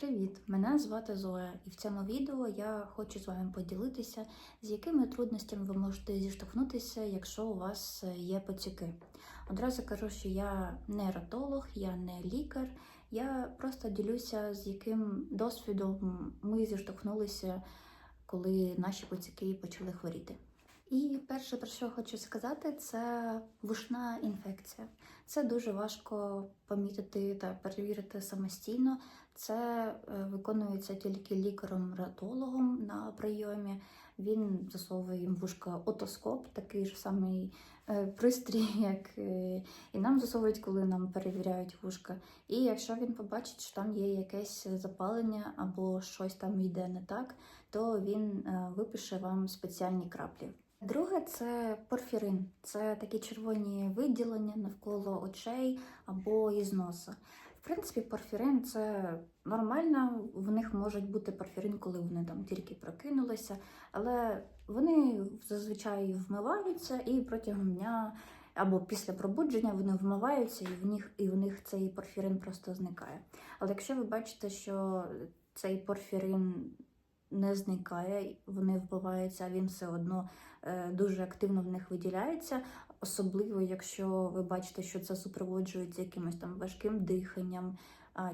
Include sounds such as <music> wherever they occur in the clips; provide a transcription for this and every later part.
Привіт! Мене звати Зоя, і в цьому відео я хочу з вами поділитися, з якими трудностями ви можете зіштовхнутися, якщо у вас е, є пацюки. Одразу кажу, що я не ратолог, я не лікар, я просто ділюся, з яким досвідом ми зіштовхнулися, коли наші пацюки почали хворіти. І перше, про що хочу сказати, це вушна інфекція. Це дуже важко помітити та перевірити самостійно. Це е, виконується тільки лікарем-ратологом на прийомі. Він засовує їм вушка отоскоп, такий ж самий е, пристрій, <laughs> як е, і нам засовують, коли нам перевіряють вушка. І якщо він побачить, що там є якесь запалення або щось там йде не так, то він випише вам спеціальні краплі. Друге це порфірин. Це такі червоні виділення навколо очей або із носа. В принципі, порфірин це нормально. В них можуть бути порфірин, коли вони там тільки прокинулися, але вони зазвичай вмиваються і протягом дня або після пробудження вони вмиваються, і в них і в них цей порфірин просто зникає. Але якщо ви бачите, що цей порфірин не зникає, вони вбиваються, а він все одно е, дуже активно в них виділяється. Особливо, якщо ви бачите, що це супроводжується якимось там важким диханням,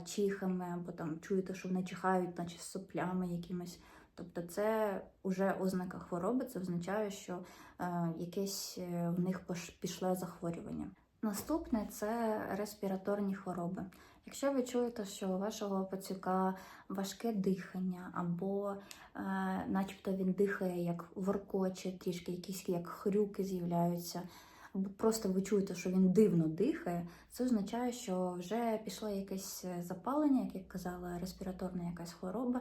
чихами, або там чуєте, що вони чихають, наче соплями якимось. Тобто це вже ознака хвороби, це означає, що е, якесь е, в них пішле захворювання. Наступне це респіраторні хвороби. Якщо ви чуєте, що у вашого пацюка важке дихання, або е, начебто він дихає як воркоче, трішки якісь як хрюки з'являються, просто ви чуєте, що він дивно дихає, це означає, що вже пішло якесь е, запалення, як я казала, респіраторна якась хвороба.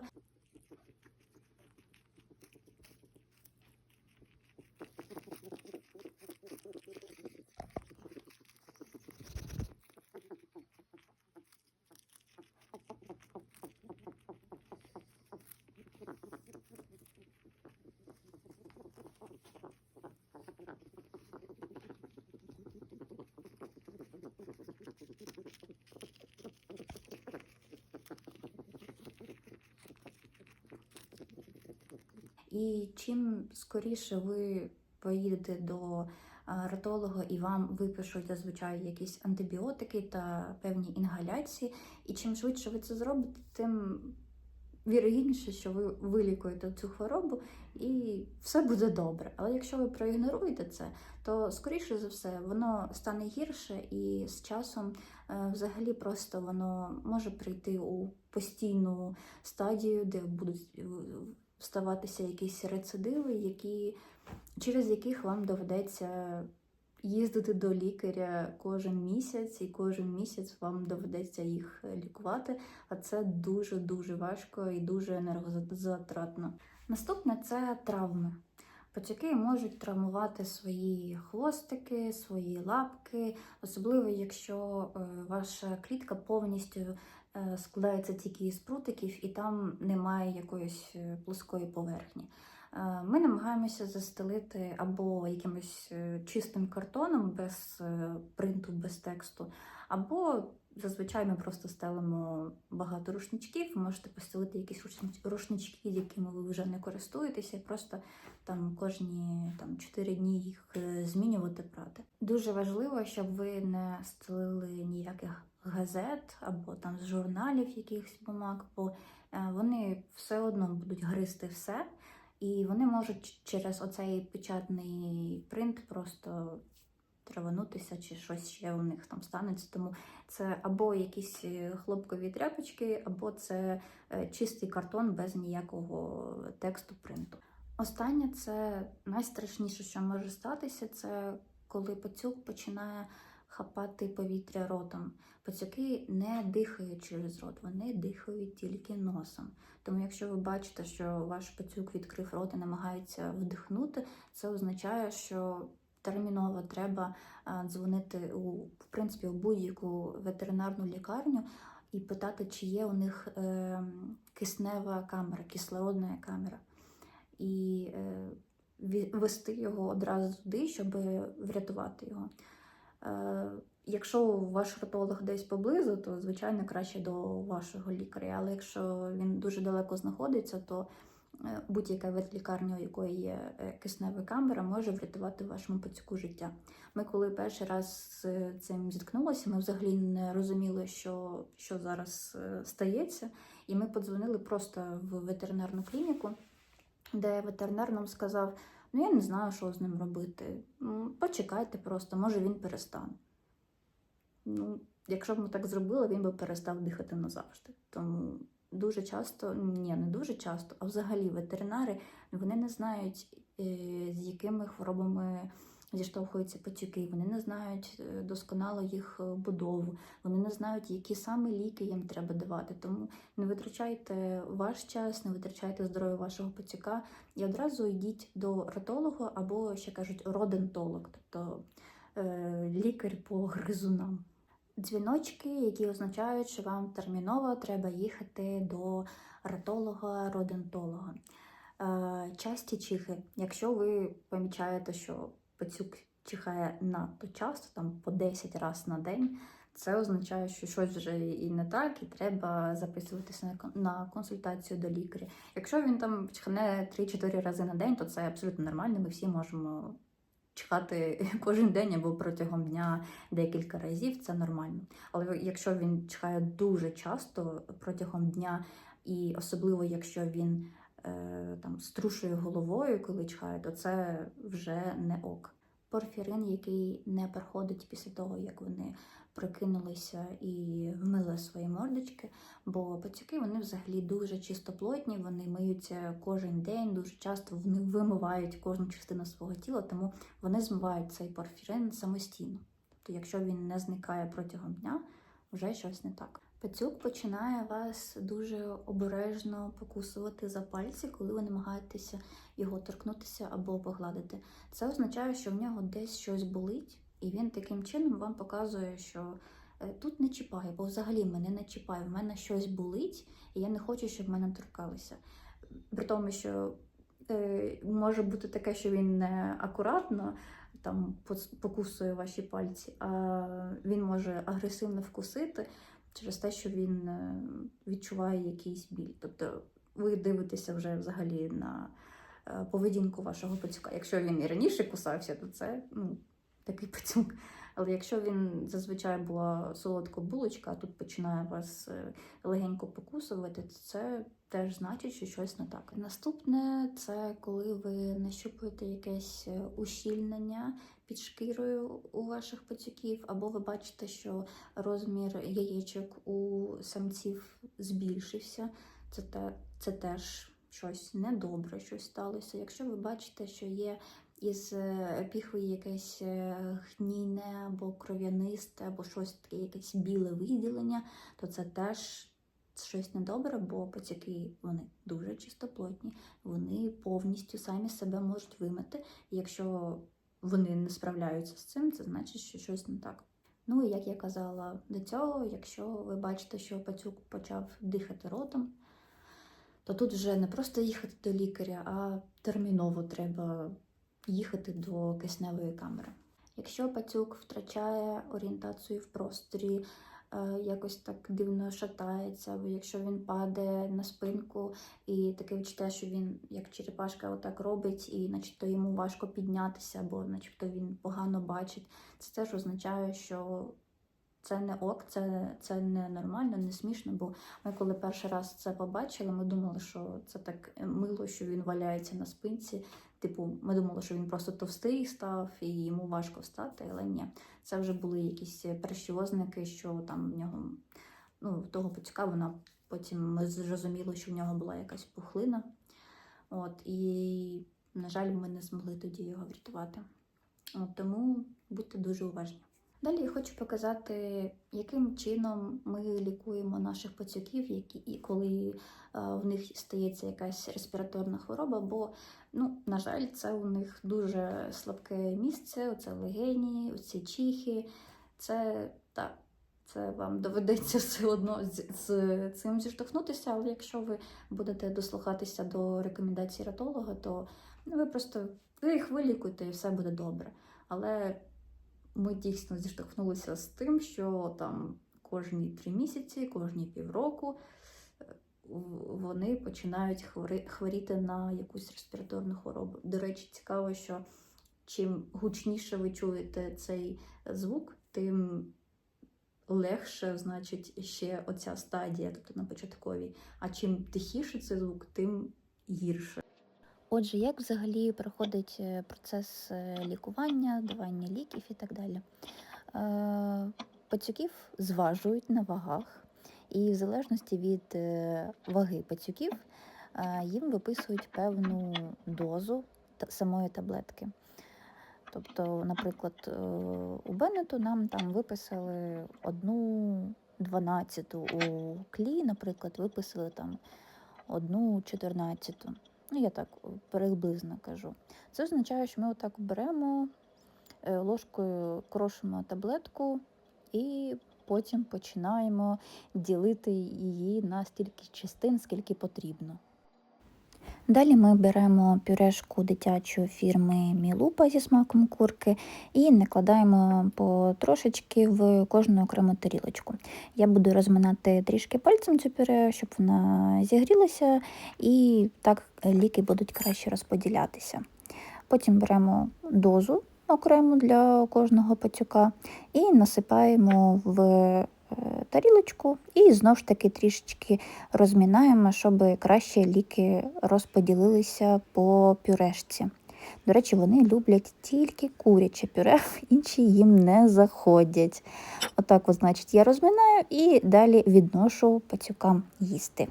І чим скоріше ви поїдете до а, ратолога і вам випишуть зазвичай якісь антибіотики та певні інгаляції, і чим швидше ви це зробите, тим вірогідніше, що ви вилікуєте цю хворобу і все буде добре. Але якщо ви проігноруєте це, то скоріше за все воно стане гірше, і з часом е, взагалі просто воно може прийти у постійну стадію, де будуть ставатися якісь рецидиви, які, через яких вам доведеться їздити до лікаря кожен місяць, і кожен місяць вам доведеться їх лікувати. А це дуже-дуже важко і дуже енергозатратно. Наступне це травми. Пацюки можуть травмувати свої хвостики, свої лапки, особливо якщо е, ваша клітка повністю складається тільки із прутиків і там немає якоїсь е, плоскої поверхні. Е, Ми намагаємося застелити або якимось е, чистим картоном без е, принту, без тексту, або зазвичай ми просто стелимо багато рушничків. Ви можете постелити якісь рушнич- рушнички, якими ви вже не користуєтеся, і просто там кожні там, 4 дні їх е, змінювати прати. Дуже важливо, щоб ви не стелили ніяких газет або там з журналів якихось бумаг, бо е, вони все одно будуть гризти все. І вони можуть через оцей печатний принт просто траванутися чи щось ще у них там станеться. Тому це або якісь е, хлопкові тряпочки, або це е, чистий картон без ніякого тексту принту. Останнє це найстрашніше, що може статися, це коли пацюк починає хапати повітря ротом. Пацюки не дихають через рот, вони дихають тільки носом. Тому, якщо ви бачите, що ваш пацюк відкрив рот і намагається вдихнути, це означає, що терміново треба дзвонити у в принципі у будь-яку ветеринарну лікарню і питати, чи є у них е, киснева камера, кислородна камера. І е, вести його одразу туди, щоб врятувати його. Е, Якщо ваш ретолог десь поблизу, то звичайно краще до вашого лікаря. Але якщо він дуже далеко знаходиться, то е, будь-яка ветлікарня, у якої є е, киснева камера, може врятувати вашому пацюку життя. Ми, коли перший раз з цим зіткнулися, ми взагалі не розуміли, що, що зараз стається. І ми подзвонили просто в ветеринарну клініку, де ветеринар нам сказав: ну я не знаю, що з ним робити. Почекайте просто, може він перестане. Ну, якщо б ми так зробили, він би перестав дихати назавжди. Тому дуже часто, ні, не дуже часто, а взагалі ветеринари вони не знають, е, з якими хворобами зіштовхуються пацюки, вони не знають е, досконало їх е, будову, вони не знають, які саме ліки їм треба давати. Тому не витрачайте ваш час, не витрачайте здоров'я вашого пацюка і одразу йдіть до ретолога або ще кажуть родентолог, тобто е, лікар по гризунам. Дзвіночки, які означають, що вам терміново треба їхати до ретолога, родентолога. Часті чихи. Якщо ви помічаєте, що пацюк чихає надто часто, там по 10 разів на день, це означає, що щось вже і не так, і треба записуватися на кон- на консультацію до лікаря. Якщо він там чихне 3-4 рази на день, то це абсолютно нормально. Ми всі можемо чихати <laughs> кожен день або протягом дня декілька разів, це нормально. Але якщо він чихає дуже часто протягом дня, і особливо якщо він там струшує головою, коли чихає, то це вже не ок. Порфірин, який не проходить після того, як вони прокинулися і вмили свої мордочки, бо пацюки вони взагалі дуже чистоплотні, вони миються кожен день, дуже часто вони вимивають кожну частину свого тіла, тому вони змивають цей порфірин самостійно. Тобто, якщо він не зникає протягом дня, вже щось не так. Пацюк починає вас дуже обережно покусувати за пальці, коли ви намагаєтеся його торкнутися або погладити. Це означає, що в нього десь щось болить, і він таким чином вам показує, що е, тут не чіпає, бо взагалі мене не чіпає, в мене щось болить, і я не хочу, щоб мене торкалися. При тому, що е, може бути таке, що він не акуратно там покусує ваші пальці, а він може агресивно вкусити через те, що він е, відчуває якийсь біль. Тобто ви дивитеся вже взагалі на е, поведінку вашого пацюка. Якщо він і раніше кусався, то це ну, такий <laughs> пацюк. Але якщо він зазвичай була солодка булочка, а тут починає вас е, легенько покусувати, то це теж значить, що щось не так. Наступне це коли ви нащупуєте якесь е, ущільнення під шкірою у ваших пацюків, або ви бачите, що розмір яєчок у самців збільшився. Це, те, це теж щось недобре, щось сталося. Якщо ви бачите, що є із е, піхви якесь е, гнійне або кров'янисте, або щось таке, якесь біле виділення, то це теж щось недобре, бо пацюки вони дуже чистоплотні, вони повністю самі себе можуть вимити. І якщо вони не справляються з цим, це значить, що щось не так. Ну і як я казала до цього, якщо ви бачите, що пацюк почав дихати ротом, то тут вже не просто їхати до лікаря, а терміново треба їхати до кисневої камери. Якщо пацюк втрачає орієнтацію в просторі, е, якось так дивно шатається, або якщо він падає на спинку і таке відчуття, що він як черепашка отак робить, і начебто йому важко піднятися, або начебто він погано бачить, це теж означає, що це не ок, це, це не нормально, не смішно. Бо ми, коли перший раз це побачили, ми думали, що це так мило, що він валяється на спинці. Типу, ми думали, що він просто товстий став і йому важко встати, але ні. Це вже були якісь перші ознаки, що там в нього, ну, того пацюка вона потім ми зрозуміли, що в нього була якась пухлина. От, і, на жаль, ми не змогли тоді його врятувати. От, тому будьте дуже уважні. Далі я хочу показати, яким чином ми лікуємо наших пацюків, які і коли е, в них стається якась респіраторна хвороба, бо, ну, на жаль, це у них дуже слабке місце, оце легені, оці чихи. Це так, це вам доведеться все одно з, з цим зіштовхнутися, але якщо ви будете дослухатися до рекомендацій ратолога, то ви просто ви їх вилікуєте і все буде добре. Але ми дійсно зіштовхнулися з тим, що там кожні три місяці, кожні півроку е, вони починають хворіти на якусь респіраторну хворобу. До речі, цікаво, що чим гучніше ви чуєте цей звук, тим легше, значить, ще оця стадія, тобто на початковій. А чим тихіше цей звук, тим гірше. Отже, як взагалі проходить е, процес е, лікування, давання ліків і так далі? Е, Пацюків зважують на вагах, і в залежності від ваги пацюків їм виписують певну дозу самої таблетки. Тобто, наприклад, у Беннету нам там виписали одну дванадцяту, у Клі, наприклад, виписали там одну чотирнадцяту. Ну, я так приблизно кажу. Це означає, що ми отак беремо е, ложкою крошимо таблетку і потім починаємо ділити її на стільки частин, скільки потрібно. Далі ми беремо пюрешку дитячої фірми Мілупа зі смаком курки і накладаємо по трошечки в кожну окрему тарілочку. Я буду розминати трішки пальцем цю пюре, щоб вона зігрілася, і так ліки будуть краще розподілятися. Потім беремо дозу окрему для кожного пацюка і насипаємо в тарілочку, і знову ж таки трішечки розмінаємо, щоб краще ліки розподілилися по пюрешці. До речі, вони люблять тільки куряче пюре, <laughs> інші їм не заходять. Отак, от, значить, я розминаю і далі відношу пацюкам їсти.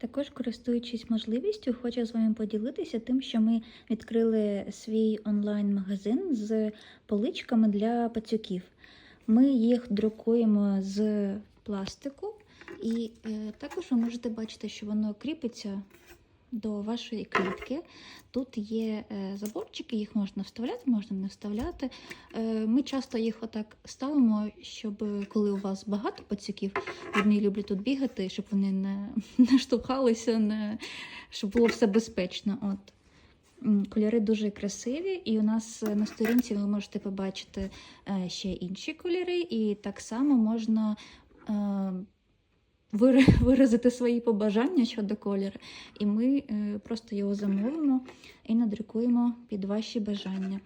Також, користуючись можливістю, хочу з вами поділитися тим, що ми відкрили свій онлайн-магазин з поличками для пацюків. Ми їх друкуємо з пластику, і е, також ви можете бачити, що воно кріпиться до вашої клітки. Тут є е, заборчики, їх можна вставляти, можна не вставляти. Е, Ми часто їх отак ставимо, щоб е, коли у вас багато пацюків, вони люблять тут бігати, щоб вони не, <laughs> не штовхалися, не, щоб було все безпечно. От. Кольори дуже красиві, і у нас на сторінці ви можете побачити ще інші кольори, і так само можна <laughs> виразити свої побажання щодо кольору. І ми е, просто його замовимо і надрукуємо під ваші бажання.